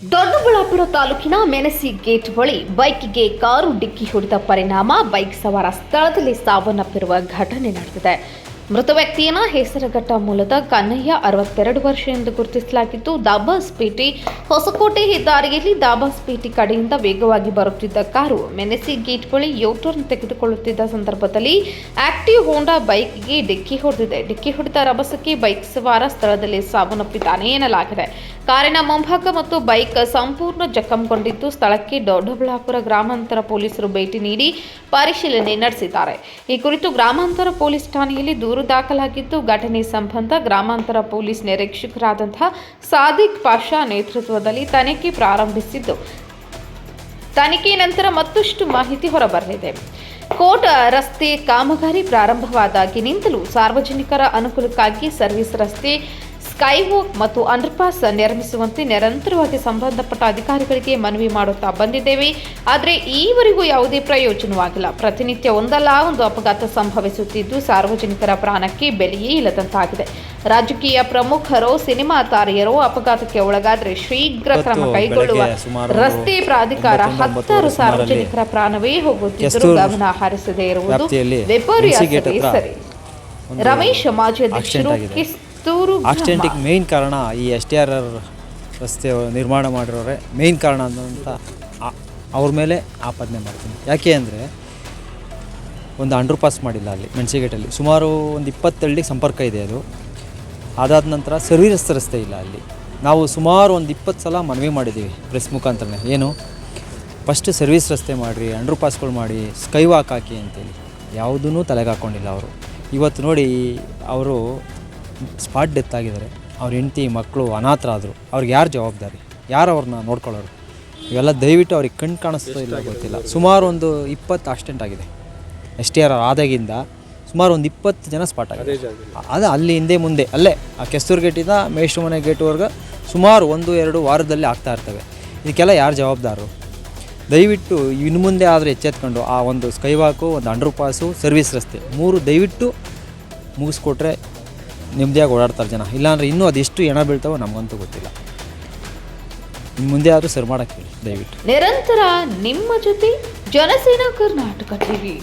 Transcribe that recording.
ದೊಡ್ಡಬಳ್ಳಾಪುರ ತಾಲೂಕಿನ ಮೆಣಸಿ ಗೇಟ್ ಬಳಿ ಬೈಕ್ಗೆ ಕಾರು ಡಿಕ್ಕಿ ಹೊಡೆದ ಪರಿಣಾಮ ಬೈಕ್ ಸವಾರ ಸ್ಥಳದಲ್ಲಿ ಸಾವನ್ನಪ್ಪಿರುವ ಘಟನೆ ನಡೆದಿದೆ. ಮೃತ ವ್ಯಕ್ತಿಯನ್ನ ಹೆಸರಘಟ್ಟ ಮೂಲದ ಕನ್ನಯ್ಯ ಅರವತ್ತೆರಡು ವರ್ಷ ಎಂದು ಗುರುತಿಸಲಾಗಿದ್ದು ದಾಬಾಸ್ಪೇಟೆ ಹೊಸಕೋಟೆ ಹೆದ್ದಾರಿಯಲ್ಲಿ ದಾಬಾಸ್ಪೇಟೆ ಕಡೆಯಿಂದ ವೇಗವಾಗಿ ಬರುತ್ತಿದ್ದ ಕಾರು ಮೆನೆಸಿ ಗೇಟ್ ಬಳಿ ಯೋಟರ್ನ್ ತೆಗೆದುಕೊಳ್ಳುತ್ತಿದ್ದ ಸಂದರ್ಭದಲ್ಲಿ ಆಕ್ಟಿವ್ ಹೋಂಡಾ ಬೈಕ್ಗೆ ಡಿಕ್ಕಿ ಹೊಡೆದಿದೆ. ಡಿಕ್ಕಿ ಹೊಡೆದ ರಭಸಕ್ಕೆ ಬೈಕ್ ಸವಾರ ಸ್ಥಳದಲ್ಲಿ ಸಾವನ್ನಪ್ಪಿದ್ದಾನೆ ಎನ್ನಲಾಗಿದೆ. ಕಾರಿನ ಮುಂಭಾಗ ಮತ್ತು ಬೈಕ್ ಸಂಪೂರ್ಣ ಜಖಂಗೊಂಡಿದ್ದು ಸ್ಥಳಕ್ಕೆ ದೊಡ್ಡಬಳ್ಳಾಪುರ ಗ್ರಾಮಾಂತರ ಪೊಲೀಸರು ಭೇಟಿ ನೀಡಿ ಪರಿಶೀಲನೆ ನಡೆಸಿದ್ದಾರೆ. ಈ ಕುರಿತು ಗ್ರಾಮಾಂತರ ಪೊಲೀಸ್ ಠಾಣೆಯಲ್ಲಿ ದೂರು ದಾಖಲಾಗಿದ್ದು, ಘಟನೆ ಸಂಬಂಧ ಗ್ರಾಮಾಂತರ ಪೊಲೀಸ್ ನಿರೀಕ್ಷಕರಾದಂತಹ ಸಾದಿಕ್ ಪಾಷಾ ನೇತೃತ್ವದಲ್ಲಿ ತನಿಖೆ ಪ್ರಾರಂಭಿಸಿದ್ದು. ತನಿಖೆ ನಂತರ ಮತ್ತಷ್ಟು ಮಾಹಿತಿ ಹೊರಬರಲಿದೆ. ಕೋಟ ರಸ್ತೆ ಕಾಮಗಾರಿ ಪ್ರಾರಂಭವಾದಾಗಿನಿಂದಲೂ ಸಾರ್ವಜನಿಕರ ಅನುಕೂಲಕ್ಕಾಗಿ ಸರ್ವಿಸ್ ರಸ್ತೆ ಸ್ಕೈವಾಕ್ ಮತ್ತು ಅಂಡರ್ಪಾಸ್ ನಿರ್ಮಿಸುವಂತೆ ನಿರಂತರವಾಗಿ ಸಂಬಂಧಪಟ್ಟ ಅಧಿಕಾರಿಗಳಿಗೆ ಮನವಿ ಮಾಡುತ್ತಾ ಬಂದಿದ್ದೇವೆ. ಆದರೆ ಈವರೆಗೂ ಯಾವುದೇ ಪ್ರಯೋಜನವಾಗಿಲ್ಲ. ಪ್ರತಿನಿತ್ಯ ಒಂದಲ್ಲ ಒಂದು ಅಪಘಾತ ಸಂಭವಿಸುತ್ತಿದ್ದು ಸಾರ್ವಜನಿಕರ ಪ್ರಾಣಕ್ಕೆ ಬೆಲೆಯೇ ಇಲ್ಲದಂತಾಗಿದೆ. ರಾಜಕೀಯ ಪ್ರಮುಖರು ಸಿನಿಮಾ ತಾರೆಯರು ಅಪಘಾತಕ್ಕೆ ಒಳಗಾದರೆ ಶೀಘ್ರ ಕ್ರಮ ಕೈಗೊಳ್ಳುವ ರಸ್ತೆ ಪ್ರಾಧಿಕಾರ ಹತ್ತಾರು ಸಾರ್ವಜನಿಕರ ಪ್ರಾಣವೇ ಹೋಗುತ್ತಿದ್ದರೂ ಗಮನ ಹರಿಸದೇ ಇರುವುದು ವಿಪರ್ಯಾಸವೇ ಸರಿ. ರಮೇಶ್ ಮಾಜಿ ಅಧ್ಯಕ್ಷರು. ಕಿಸ್ತೂರು ಆಕ್ಸಿಡೆಂಟಿಗೆ ಮೇಯ್ನ್ ಕಾರಣ ಈ ಎಸ್ ಟಿ ಆರ್ ಆರ್ ರಸ್ತೆ ನಿರ್ಮಾಣ ಮಾಡಿರೋರೆ. ಮೇಯ್ನ್ ಕಾರಣ ಅಂತ ಅವ್ರ ಮೇಲೆ ಆಪಾದನೆ ಮಾಡ್ತೀನಿ. ಯಾಕೆ ಅಂದರೆ ಒಂದು ಅಂಡರ್ ಪಾಸ್ ಮಾಡಿಲ್ಲ ಅಲ್ಲಿ ಮೆಣಸಿಗೇಟಲ್ಲಿ ಸುಮಾರು ಒಂದು ಇಪ್ಪತ್ತಳ್ಳಿಗೆ ಸಂಪರ್ಕ ಇದೆ ಅದು. ಅದಾದ ನಂತರ ಸರ್ವಿಸ್ ರಸ್ತೆ ಇಲ್ಲ ಅಲ್ಲಿ. ನಾವು ಸುಮಾರು ಒಂದು ಇಪ್ಪತ್ತು ಸಲ ಮನವಿ ಮಾಡಿದ್ದೀವಿ ಪ್ರೆಸ್ ಮುಖಾಂತರನೇ. ಏನು? ಫಸ್ಟ್ ಸರ್ವಿಸ್ ರಸ್ತೆ ಮಾಡಿರಿ ಅಂಡರ್ ಪಾಸ್ಗಳು ಮಾಡಿ ಸ್ಕೈ ವಾಕ್ ಹಾಕಿ ಅಂತೇಳಿ. ಯಾವುದೂ ತಲೆಗೆ ಹಾಕ್ಕೊಂಡಿಲ್ಲ ಅವರು. ಇವತ್ತು ನೋಡಿ ಅವರು ಸ್ಪಾಟ್ ಡೆತ್ ಆಗಿದ್ದಾರೆ. ಅವ್ರ ಹೆಂಡತಿ ಮಕ್ಕಳು ಅನಾಥರಾದರು. ಅವ್ರಿಗೆ ಯಾರು ಜವಾಬ್ದಾರಿ? ಯಾರು ಅವ್ರನ್ನ ನೋಡ್ಕೊಳ್ಳೋರು? ಇವೆಲ್ಲ ದಯವಿಟ್ಟು ಅವ್ರಿಗೆ ಕಣ್ಣು ಕಾಣಿಸ್ತಾ ಇಲ್ಲ ಗೊತ್ತಿಲ್ಲ. ಸುಮಾರು ಒಂದು ಇಪ್ಪತ್ತು ಆಕ್ಸಿಡೆಂಟ್ ಆಗಿದೆ. ಎಸ್ ಟಿ ಆರ್ ಆದಾಗಿಂದ ಸುಮಾರು ಒಂದು ಇಪ್ಪತ್ತು ಜನ ಸ್ಪಾಟ್ ಆಗಿದೆ. ಅದು ಅಲ್ಲಿ ಹಿಂದೆ ಮುಂದೆ ಅಲ್ಲೇ ಆ ಕೆಸ್ತೂರು ಗೇಟಿಂದ ಮೇಷ್ಟ್ರ ಮನೆ ಗೇಟ್ವರೆಗೆ ಸುಮಾರು ಒಂದು ಎರಡು ವಾರದಲ್ಲಿ ಆಗ್ತಾ ಇರ್ತವೆ. ಇದಕ್ಕೆಲ್ಲ ಯಾರು ಜವಾಬ್ದಾರರು ದಯವಿಟ್ಟು ಇನ್ನು ಮುಂದೆ ಆದರೆ ಎಚ್ಚೆತ್ಕೊಂಡು ಆ ಒಂದು ಸ್ಕೈವಾಕು ಒಂದು ಅಂಡರ್ ಪಾಸು ಸರ್ವಿಸ್ ರಸ್ತೆ ಮೂರು ದಯವಿಟ್ಟು ಮುಗಿಸ್ಕೊಟ್ರೆ ನೆಮ್ಮದಿಯಾಗಿ ಓಡಾಡ್ತಾರೆ ಜನ. ಇಲ್ಲಾಂದರೆ ಇನ್ನೂ ಅದೆಷ್ಟು ಹೆಣ ಬೀಳ್ತಾವೋ ನಮಗಂತೂ ಗೊತ್ತಿಲ್ಲ. ಮುಂದೆ ಆದರೂ ಸರಿ ಮಾಡೋಕ್ಕೆ ದಯವಿಟ್ಟು. ನಿರಂತರ ನಿಮ್ಮ ಜೊತೆ ಜನಸೇನಾ ಕರ್ನಾಟಕ ಟಿವಿ.